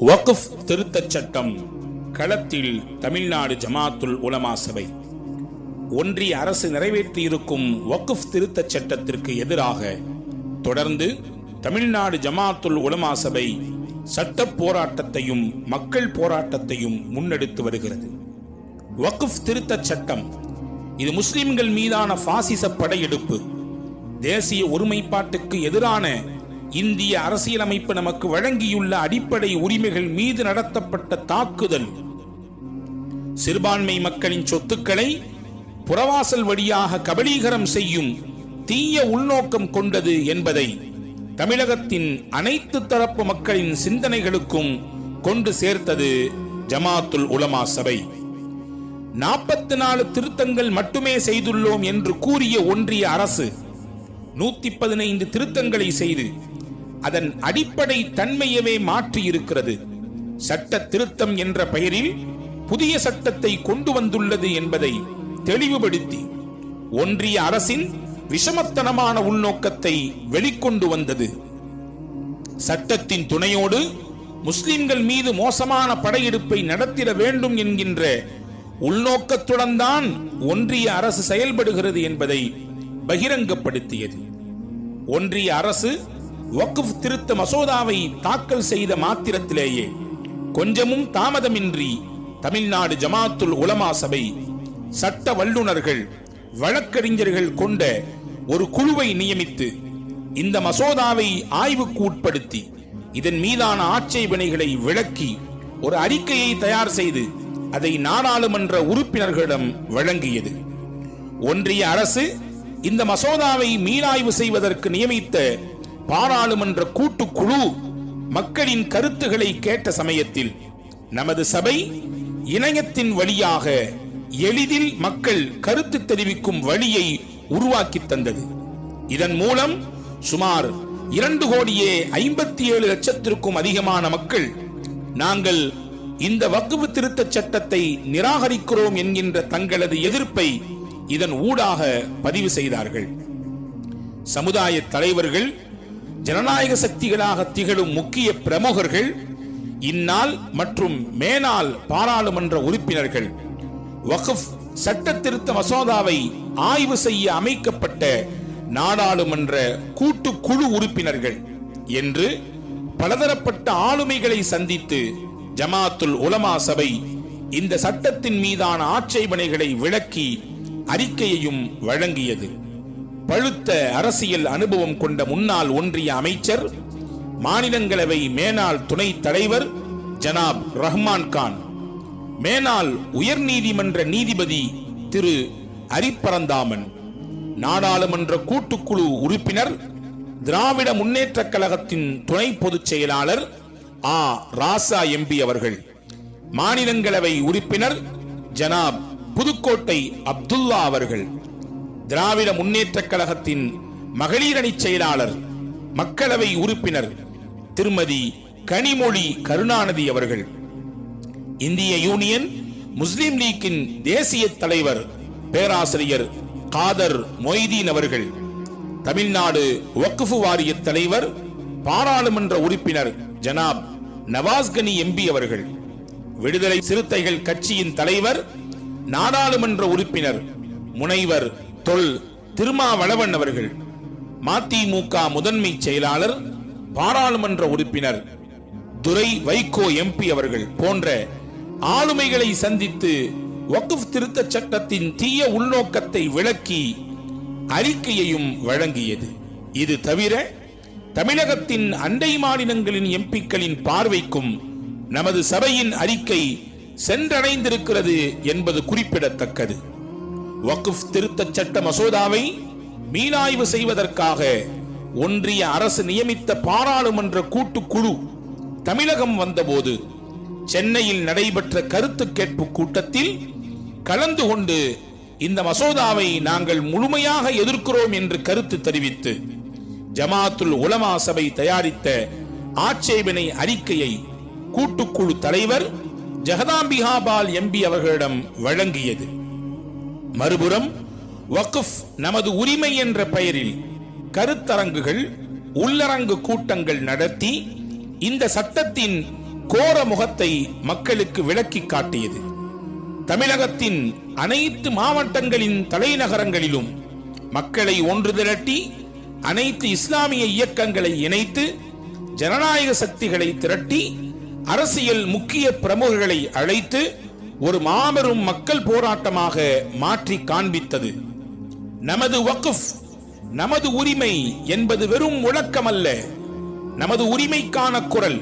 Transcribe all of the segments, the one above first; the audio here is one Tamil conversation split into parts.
வக்ஃப் திருத்தச் சட்டம் களத்தில் தமிழ்நாடு ஜமாத்துல் உலமா சபை. ஒன்றிய அரசு நிறைவேற்றியிருக்கும் வக்ஃப் திருத்தச் சட்டத்திற்கு எதிராக தொடர்ந்து தமிழ்நாடு ஜமாத்துல் உலமா சபை சட்ட போராட்டத்தையும் மக்கள் போராட்டத்தையும் முன்னெடுத்து வருகிறது. வக்ஃப் திருத்தச் சட்டம் இது முஸ்லிம்கள் மீதான பாசிச படையெடுப்பு தேசிய ஒருமைப்பாட்டுக்கு எதிரான இந்திய அரசியலமைப்பு நமக்கு வழங்கியுள்ள அடிப்படை உரிமைகள் மீது நடத்தப்பட்ட தாக்குதல். சிறுபான்மை மக்களின் சொத்துக்களை புறவாசல் வழியாக கபலீகரம் செய்யும் தீய உள்நோக்கம் கொண்டது என்பதை தமிழகத்தின் அனைத்து தரப்பு மக்களின் சிந்தனைகளுக்கும் கொண்டு சேர்த்தது ஜமாத்துல் உலமா சபை. நாற்பத்தி நாலு திருத்தங்கள் மட்டுமே செய்துள்ளோம் என்று கூறிய ஒன்றிய அரசு நூத்தி பதினைந்து திருத்தங்களை செய்து அதன் அடிப்படை தன்மையவே மாற்றி இருக்கிறது சட்ட திருத்தம் என்ற பெயரில் புதிய சட்டத்தை கொண்டு வந்துள்ளது என்பதை தெளிவுபடுத்தி ஒன்றிய அரசின் விஷமத்தனமான உள்நோக்கத்தை வெளிக்கொண்டு வந்தது. சட்டத்தின் துணையோடு முஸ்லிம்கள் மீது மோசமான படையெடுப்பை நடத்திட வேண்டும் என்கின்ற உள்நோக்கத்துடன் தான் ஒன்றிய அரசு செயல்படுகிறது என்பதை பகிரங்கப்படுத்தியது. ஒன்றிய அரசு வக்ஃப் திருத்த மசோதாவை தாக்கல் செய்த மாத்திரத்திலேயே கொஞ்சமும் தாமதமின்றி தமிழ்நாடு ஜமாத்துல் உலமா சபை சட்ட வல்லுநர்கள் வழக்கறிஞர்கள் கொண்ட ஒரு குழுவை நியமித்து இந்த மசோதாவை ஆய்வுக்கு உட்படுத்தி இதன் மீதான ஆட்சேபனைகளை விளக்கி ஒரு அறிக்கையை தயார் செய்து அதை நாடாளுமன்ற உறுப்பினர்களிடம் வழங்கியது. ஒன்றிய அரசு இந்த மசோதாவை மீளாய்வு செய்வதற்கு நியமித்த பாராளுமன்ற கூட்டுக்குழு மக்களின் கருத்துகளை கேட்ட சமயத்தில் நமது சபை இணையத்தின் வழியாக எளிதில் மக்கள் கருத்து தெரிவிக்கும் வழியை உருவாக்கி தந்தது. இதன் மூலம் சுமார் இரண்டு கோடியே ஐம்பத்தி ஏழு லட்சத்திற்கும் அதிகமான மக்கள் நாங்கள் இந்த வக்குவு திருத்த சட்டத்தை நிராகரிக்கிறோம் என்கின்ற தங்களது எதிர்ப்பை இதன் ஊடாக பதிவு செய்தார்கள். சமுதாய தலைவர்கள் ஜனநாயக சக்திகளாக திகழும் முக்கிய பிரமுகர்கள் இந்நாள் மற்றும் மேனால் பாராளுமன்ற உறுப்பினர்கள். வக்ஃப் சட்ட திருத்த மசோதாவை ஆய்வு செய்ய அமைக்கப்பட்ட நாடாளுமன்ற கூட்டுக்குழு உறுப்பினர்கள் என்று பலதரப்பட்ட ஆளுமைகளை சந்தித்து ஜமாத்துல் உலமா சபை இந்த சட்டத்தின் மீதான ஆட்சேபனைகளை விளக்கி அறிக்கையையும் வழங்கியது. பழுத்த அரசியல் அனுபவம் கொண்ட முன்னாள் ஒன்றிய அமைச்சர் மாநிலங்களவை மேனாள் துணைத் தலைவர் ஜனாப் ரஹ்மான் கான் மேனாள் உயர்நீதிமன்ற நீதிபதி திரு அரிப்பரந்தாமன் நாடாளுமன்ற கூட்டுக்குழு உறுப்பினர் திராவிட முன்னேற்றக் கழகத்தின் துணை பொதுச் செயலாளர் ஆ. ராசா எம்பி அவர்கள் மாநிலங்களவை உறுப்பினர் ஜனாப் புதுக்கோட்டை அப்துல்லா அவர்கள். திராவிட முன்னேற்ற கழகத்தின் மகளிரணி செயலாளர் மக்களவை உறுப்பினர் திருமதி கனிமொழி கருணாநிதி அவர்கள். இந்திய யூனியன் முஸ்லிம் லீக்கின் தேசிய தலைவர் பேராசிரியர் காதர் மொய்தீன் அவர்கள். தமிழ்நாடு வக்ஃபு வாரிய தலைவர் பாராளுமன்ற உறுப்பினர் ஜனாப் நவாஸ்கனி எம்பி அவர்கள். விடுதலை சிறுத்தைகள் கட்சியின் தலைவர் நாடாளுமன்ற உறுப்பினர் முனைவர் தொல் திருமாவளவன் அவர்கள் மதிமுக முதன்மை செயலாளர் பாராளுமன்ற உறுப்பினர் துரை வைகோ எம்பி அவர்கள் போன்ற ஆளுமைகளை சந்தித்து வக்குஃப் திருத்த சட்டத்தின் தீய உள்நோக்கத்தை விளக்கி அறிக்கையையும் வழங்கியது. இது தவிர தமிழகத்தின் அண்டை மாநிலங்களின் எம்பிக்களின் பார்வைக்கும் நமது சபையின் அறிக்கை சென்றடைந்திருக்கிறது என்பது குறிப்பிடத்தக்கது. வக்குஃப் திருத்தச் சட்ட மசோதாவை மீளாய்வு செய்வதற்காக ஒன்றிய அரசு நியமித்த பாராளுமன்ற கூட்டுக்குழு தமிழகம் வந்தபோது சென்னையில் நடைபெற்ற கருத்து கேட்பு கூட்டத்தில் கலந்து கொண்டு இந்த மசோதாவை நாங்கள் முழுமையாக எதிர்க்கிறோம் என்று கருத்து தெரிவித்து ஜமாத்துல் உலமா சபை தயாரித்த ஆட்சேபனை அறிக்கையை கூட்டுக்குழு தலைவர் ஜெகதாம்பிகாபால் எம்பி அவர்களிடம் வழங்கியது. மறுபுறம் வக்ஃப் நமது உரிமை என்ற பெயரில் கருத்தரங்குகள் உள்ளரங்கு கூட்டங்கள் நடத்தி இந்த சட்டத்தின் கோர முகத்தை மக்களுக்கு விளக்கி காட்டியது. தமிழகத்தின் அனைத்து மாவட்டங்களின் தலைநகரங்களிலும் மக்களை ஒன்று திரட்டி அனைத்து இஸ்லாமிய இயக்கங்களை இணைத்து ஜனநாயக சக்திகளை திரட்டி அரசியல் முக்கிய பிரமுகர்களை அழைத்து ஒரு மாபெரும் மக்கள் போராட்டமாக மாற்றி காண்பித்தது. நமது வக்குஃப் நமது உரிமை என்பது வெறும் முழக்கமல்ல. நமது உரிமைக்கான குரல்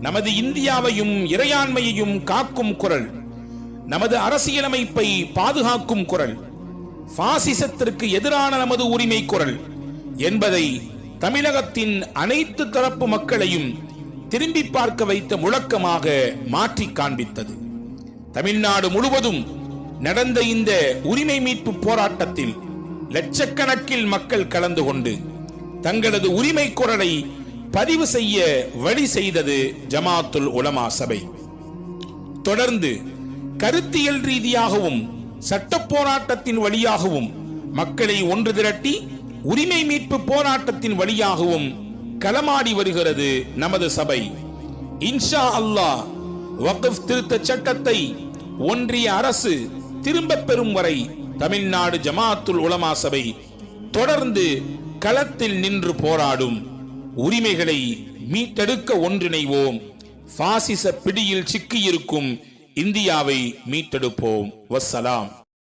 நமது இந்தியாவையும் இறையாண்மையையும் காக்கும் குரல் நமது அரசியலமைப்பை பாதுகாக்கும் குரல் பாசிசத்திற்கு எதிரான நமது உரிமை குரல் என்பதை தமிழகத்தின் அனைத்து தரப்பு மக்களையும் திரும்பி பார்க்க வைத்த முழக்கமாக மாற்றி காண்பித்தது. தமிழ்நாடு முழுவதும் நடந்த இந்த உரிமை மீட்பு போராட்டத்தில் லட்சக்கணக்கில் மக்கள் கலந்து கொண்டு தங்களது உரிமை குரலை பதிவு செய்ய வழி செய்தது ஜமாத்துல் உலமா சபை. தொடர்ந்து கருத்தியல் ரீதியாகவும் சட்ட போராட்டத்தின் வழியாகவும் மக்களை ஒன்று திரட்டி உரிமை மீட்பு போராட்டத்தின் வழியாகவும் களமாடி வருகிறது நமது சபை. இன்ஷா அல்லாஹ் வக்ஃப் திருத்த சட்டத்தை ஒன்றிய அரசு திரும்ப பெறும் வரை தமிழ்நாடு ஜமாத்துல் உலமா சபை தொடர்ந்து களத்தில் நின்று போராடும். உரிமைகளை மீட்டெடுக்க ஒன்றிணைவோம். பாசிச பிடியில் சிக்கியிருக்கும் இந்தியாவை மீட்டெடுப்போம். வஸ்ஸலாம்.